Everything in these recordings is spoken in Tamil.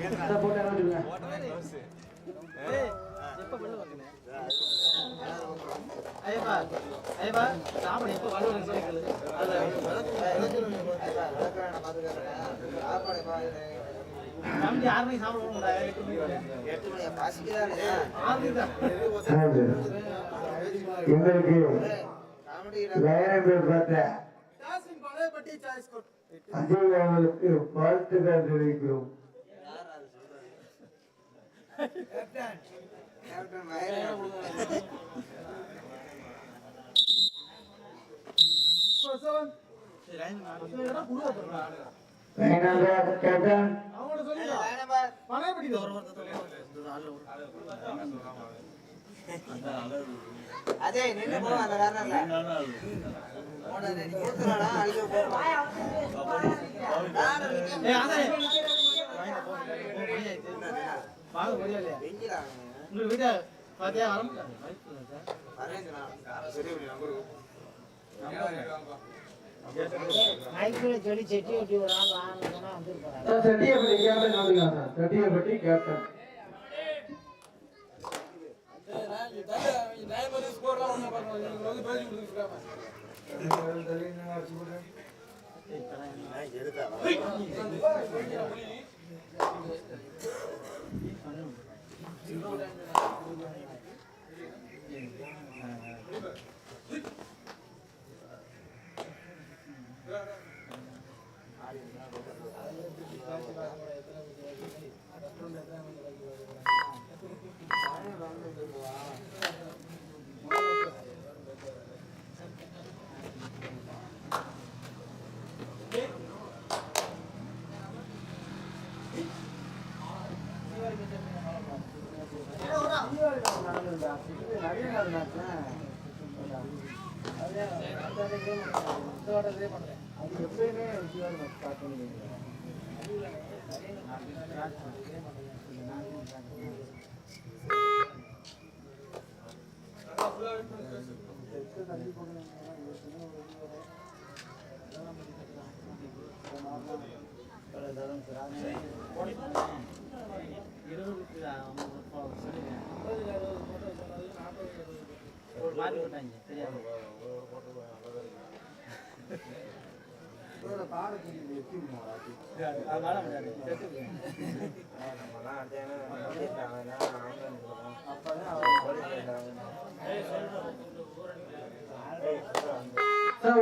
இதை போட்டு இறங்க சொல்லுங்க ஐயப்பா ஐயப்பா சாப்பிட எப்போ வரணும் சொல்லி ஃபேமிலி ஆறு மணிக்கு சாப்பிட போகணும்டா எட்டு மணிக்கு ஆறு மணிக்கு தான் எங்களுக்கு வேற பேர் பார்த்த அஜய் அவர்களுக்கு வாழ்த்துக்கள் தெரிவிக்கிறோம் வேணாங்க கேப்டன் அதே நின்று போ அந்த காரணம்ல கொடுத்துறானா அழிக்க போவான் வாங்க முடியலையா உங்களுக்கு வீட்டை பார்த்தியா வர சார் செட்டியப்பட்டி கேப்டன் வந்துக்கலாம் சார் செட்டியப்பட்டி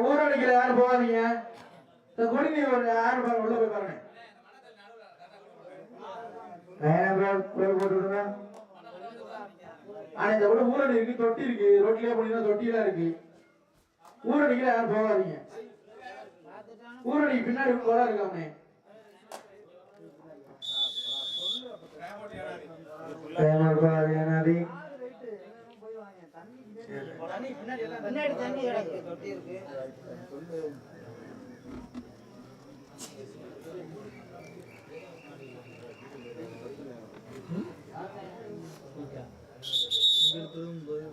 ஊரடிக்கல யாரும் போகாதீங்க. குடிநீர் யாரும் உள்ள போய் பாருங்க. வேணாம் போட்டு விடுங்க ஆனா இந்த விட ஊரடி இருக்கு தொட்டி இருக்கு. ரோட்லயே போனீங்கன்னா தொட்டியெல்லாம் இருக்கு. ஊரடிக்கல யாரும் போகாதீங்க. ஊரடிக்கு பின்னாடி ஒரு இருக்காமே. நதி தண்ணி பின்னாடி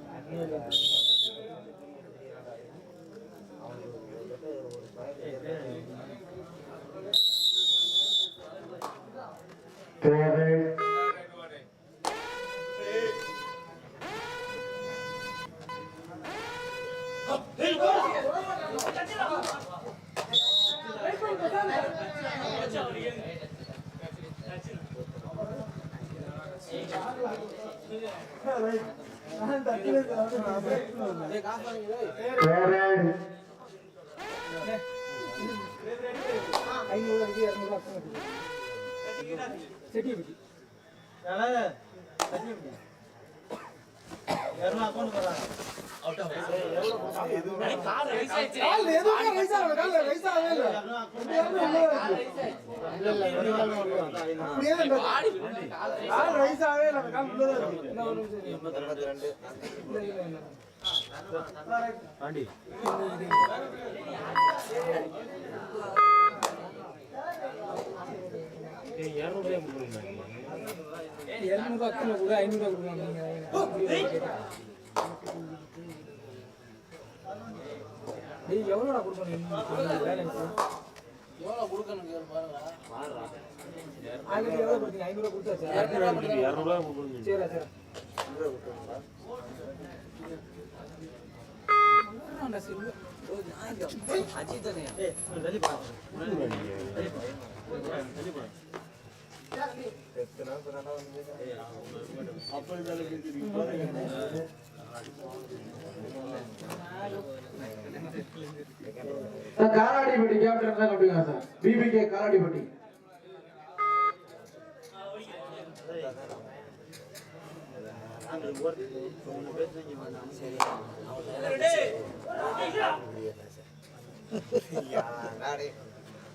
தண்ணி கிடக்கு தொட்டி இருக்கு தேவை தேவை எவ்வளோ கொடுக்கணும் ஆல்ரெடி கொடுத்தீங்க? கொடுத்தாச்சு? இரநூறுவா சரி சரி. சார் காலாடிப்பட்டி கேப்டன் தான் கம்பிங்க சார் பிபிகே காலாடிப்பட்டி நாடே உங்கடா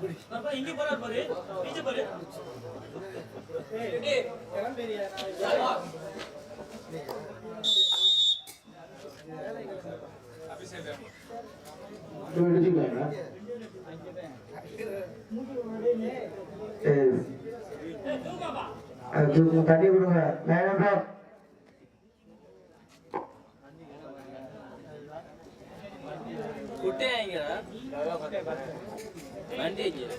எடுத்துக்கலாங்களா பாரு. அது பாரு. தண்ணி விடுங்க மேடம் தேர்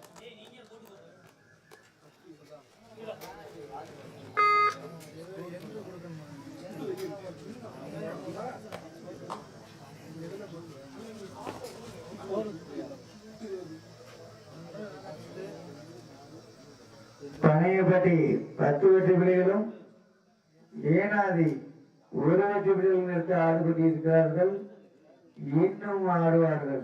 பனையப்பட்டி பத்து வெற்றி பிள்ளைகளும் ஏனாதி ஒரு வெற்றி பிள்ளைகள் நிறுத்த ஆடுபட்டி இருக்கிறார்கள் இன்னும் ஆடுவார்கள்.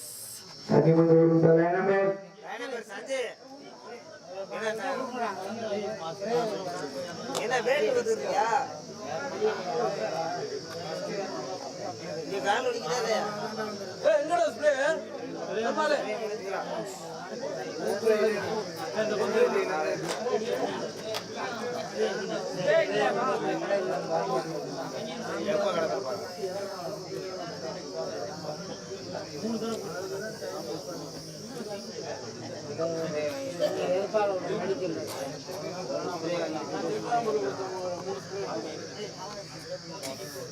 பதிமூன்று தலைநமே சஞ்சய் என்ன வேட்டு வந்துருக்கியா நீ வேன் ஒடிக்கிறதே எப்ப ஏற்பாடு மெடிக்கல்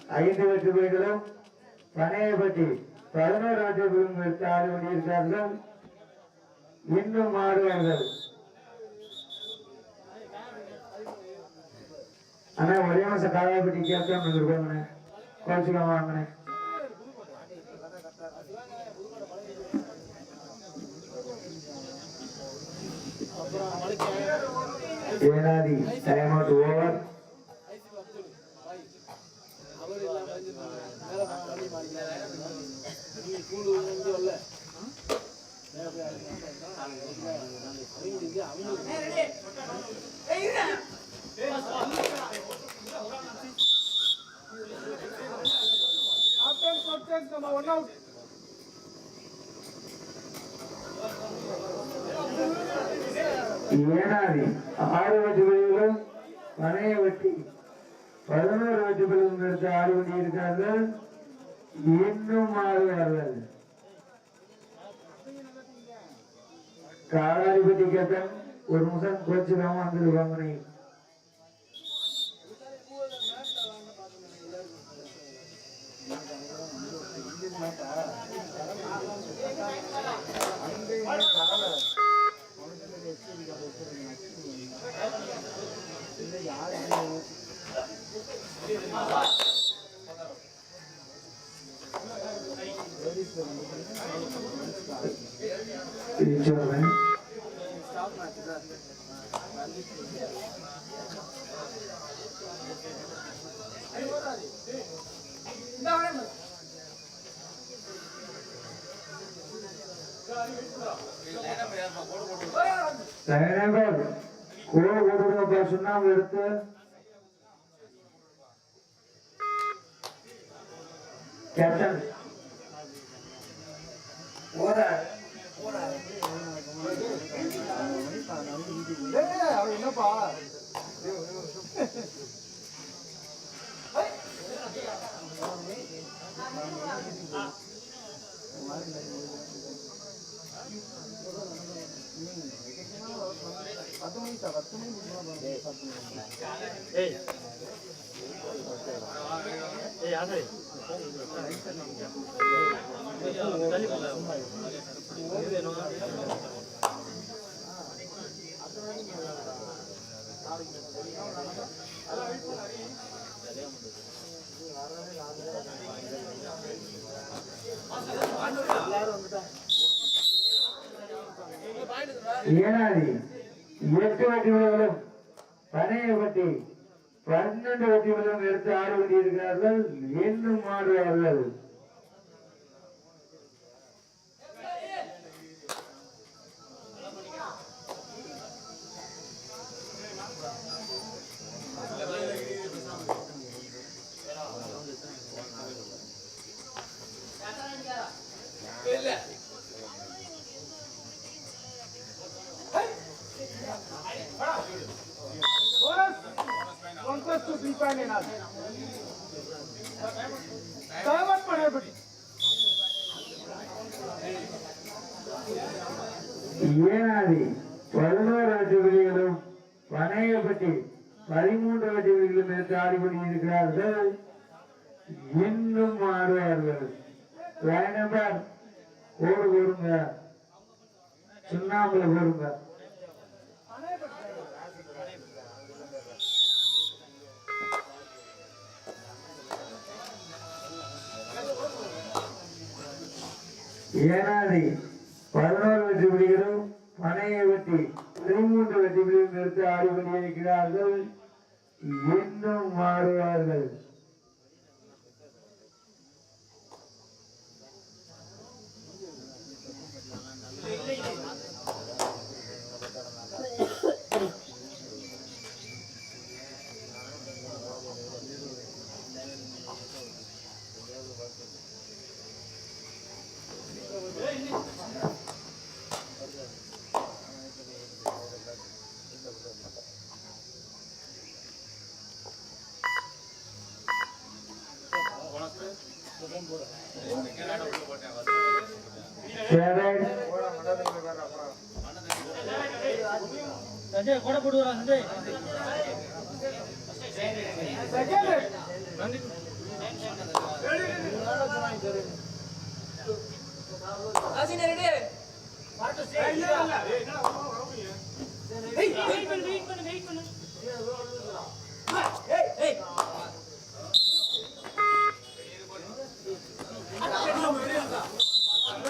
ஐந்து வெற்றி புள்ளிகளும் பனையப்பட்டி பதினோரு வெற்றி புள்ளிகளும் எடுத்து ஆடி இன்னும் ஆடுவார்கள் அண்ணா ஒரே மாசம் காலாப்பட்டி கேப்டன் இருப்பாங்கண்ணே கோச்சுக்காம வாங்கினேன் ஏனாதி டைம் அவுட் ஓவர் బంగారం భోజ్యం అందులో గమని Thank you. தயனங்கள் கூட கொடுங்க சுண்ணாம்பு எடுத்து. கேப்டன். ஓட ば。ఏ ஏனாதி எட்டு வட்டி விழுவலும் பனையை பற்றி பன்னெண்டு வட்டி விழுவலும் எடுத்து ஆடுபடி இருக்கிறார்கள் இன்னும் ஆடுவார்கள் ஏனாதி பதினோரு வெட்டி விலைகளும் பனையப்பட்டி பதிமூன்று வெட்டி விலைகளும் ஆடிபடி இருக்கிறார்கள். இன்னும் ஆடுவார்கள் லைன் நம்பர் ஓடு போடுங்க சுண்ணாம்புல போடுங்க ஏனாதி பதினோரு வெற்றி பிடிகளும் பனையை வெட்டி பதிமூன்று வெற்றி பிடிகளும் எடுத்து ஆடி கொண்டிருக்கிறார்கள் இன்னும் மாறுவார்கள் சரி சஞ்சய் கூட போடுவாரா சஞ்சய்.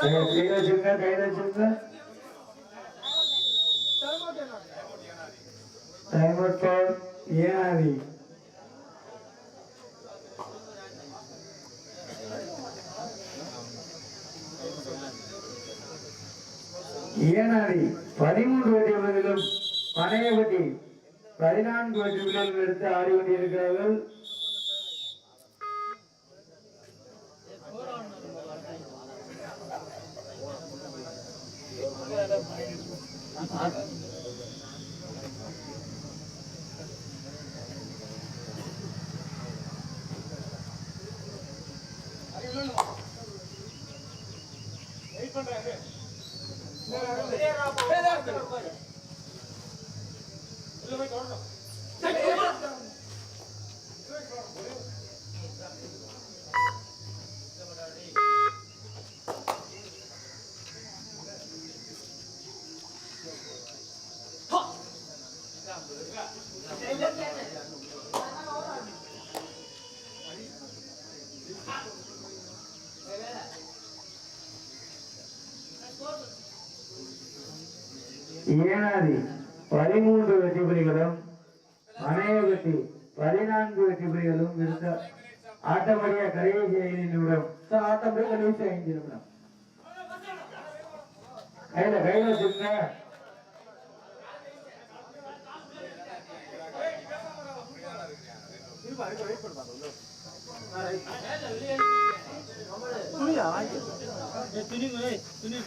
கையில வச்சுங்க கையில வச்சுங்க டைம் டைமர்பால் ஏனாதி ஏனாதி பதிமூன்று வெற்றி விழுதிலும் பனையபட்டி பதினான்கு வெற்றி விழுதிலும் எடுத்து ஆடிக்கொண்டிருக்கிறார்கள் Thank you. ஆடி கொண்டிருக்கிறார்கள் ஏனாதி பதிமூன்று வெற்றி புலிகளும் அனைவகத்தி பதினான்கு வெற்றி புலிகளும் இருந்த ஆட்டப்படியா கடைசி ஐந்து நிமிடம் சார் ஆட்டப்படியா கடைசி ஐந்து நிமிடம். கையில கையில வச்சுங்க துணி துணி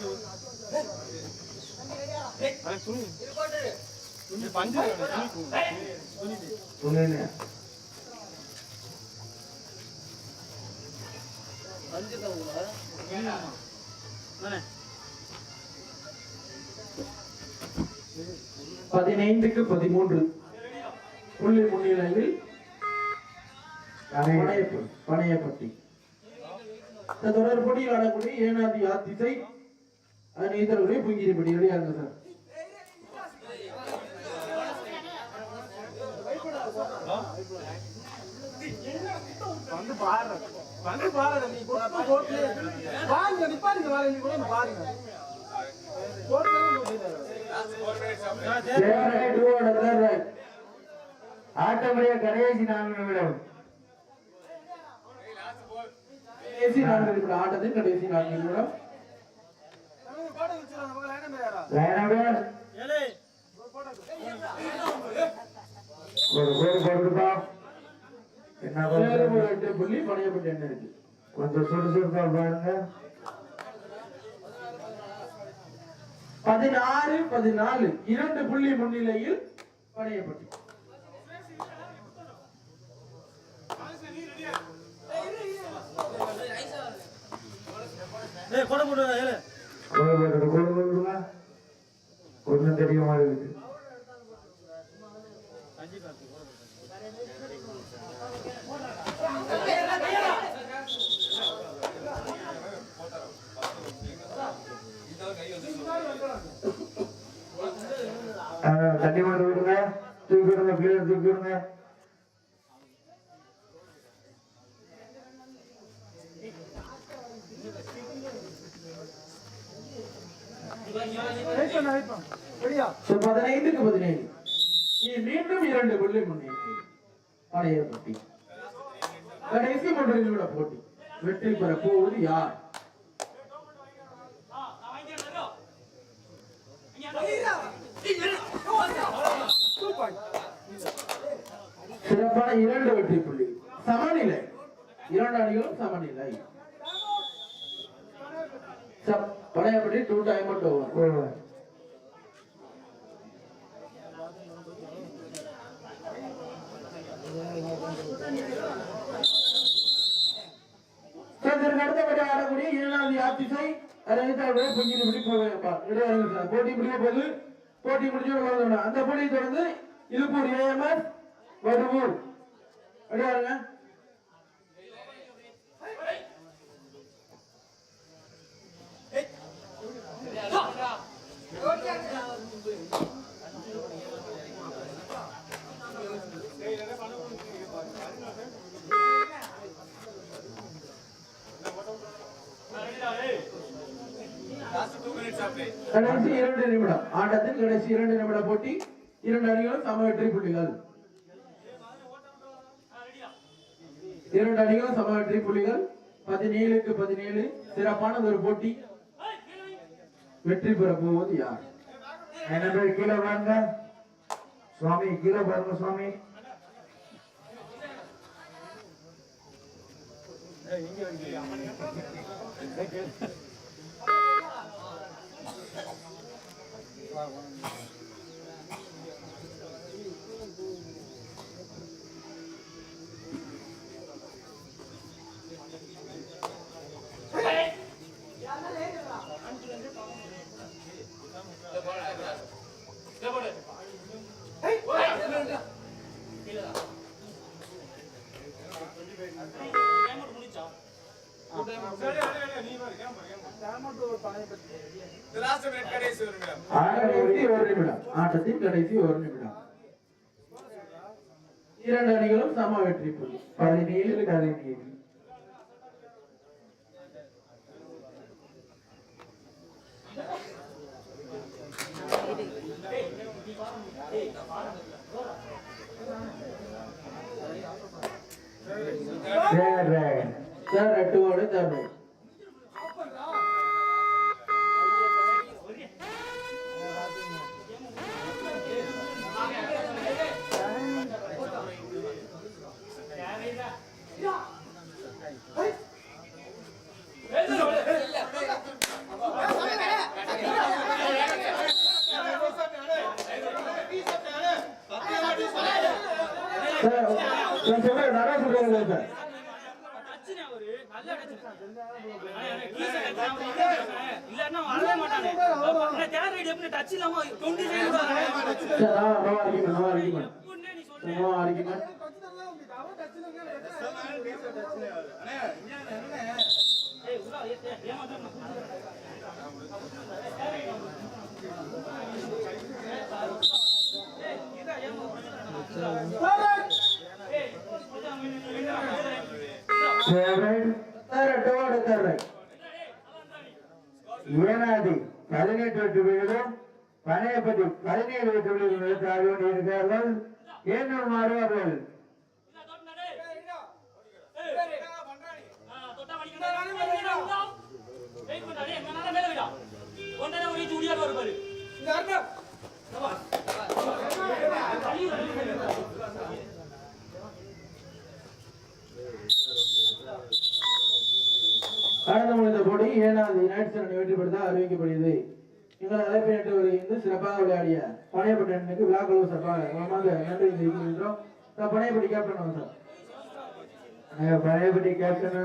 பதினைந்துக்கு பதிமூன்று. புள்ளி முன்னிலையில் பனையப்பட்டி இந்த தொடர்படியில் ஆடக்கூடிய ஏனாதி ஆத்திசை அநீதர்களுடைய புங்கிரிப்படி ரெடியாங்க சார். வந்து பாரு வந்து பாரு நீ கொட்டு போட்டு பாருங்க நிப்பாருங்க வேலை நீ கூட பாருங்க. ஆட்டமுடைய கடைசி நான்கு நிமிடம். கடைசி நான்கு நிமிடம். ஆட்டத்தின் கடைசி நான்கு நிமிடம். ஒரு கோடு என்ன? எட்டு புள்ளி என்ன இருக்கு? கொஞ்சம் சுறுசுறுப்பா பாருங்க. பதினாறு பதினாலு இரண்டு புள்ளி முன்னிலையில் பணையப்பட்டி கோடு போடுறது கோடு போடுங்க ஒன்றும் தெரிய மாட்டேங்குது ஆ, தண்ணி மட்டும் விடுங்க தூக்கி விடுங்க பிள்ளைங்க தூக்கி விடுங்க So, பதினைந்துக்கு பதினேழு இனி மீண்டும் இரண்டு புள்ளி முன்னிலை பணையப்பட்டி கடைசி மூன்று நிமிட போட்டி வெற்றி பெற போவது யார்? சிறப்பான இரண்டு வெற்றி புள்ளி. சமநிலை. இரண்டு அணிகளும் சமநிலை. பழையபடி டூ டைம் ஓவர் ஓவர் இதற்கு அடுத்தபடி ஆடக்கூடிய ஏழாவது யாத்திசை அறிவித்தாளர்களே பொங்கிட்டு இப்படி போவேப்பா சார் போட்டி முடிய போது போட்டி முடிஞ்சு அந்த போட்டியை தொடர்ந்து இழுப்பூர் ஏஎம்எஸ் வடுவூர். அடியாருங்க? கடைசி இரண்டு நிமிடம். ஆட்டத்தின் கடைசி இரண்டு நிமிட போட்டி இரண்டு அணிகளும் சம வெற்றி புள்ளிகள். இரண்டு அணிகளும் சம வெற்றி புள்ளிகள். பதினேழுக்கு பதினேழு. சிறப்பானது ஒரு போட்டி. வெற்றி பெற போவது யார்? என்ன பேர்? கீழே பாருங்க சுவாமி கீழே பாருங்க சுவாமி. கடைசி ஒரு நிமிடம் ஆட்டத்தின் கடைசி ஒரு நிமிடம். இரண்டு அணிகளும் சம வெற்றி பதினேழு பதினேழு. தேர்ட் ரைட் தேர்ட் ரெட்டு ஓடு தேர்ட் ரைட் சார் நான் சொல்றேன் நல்லா சொல்றேன் sir sir ah no argument no argument no argument ஓடு தேர்ட் ரைட் ஏனாதி பதினெட்டு வெற்றி புள்ளிகளும் பனையப்பட்டி பதினேழு புள்ளிகள் எடுத்து ஆடி கொண்டிருக்கிறார்கள் ஏனூர் மாறுவார்கள். கடந்த முடிந்த போட்டி ஏழாவது யுனைடெட் அணி வெற்றி பெற்றதா அறிவிக்கப்படுகிறது. எங்கள் அழைப்பை ஏற்று வருகின்ற சிறப்பாக விளையாடிய பனையப்பட்டனுக்கு அணிக்கு சார்பாக மனமார்ந்த நன்றி தெரிவிக்கின்றோம் நான் Panaiyapatti captain sir Panaiyapatti captain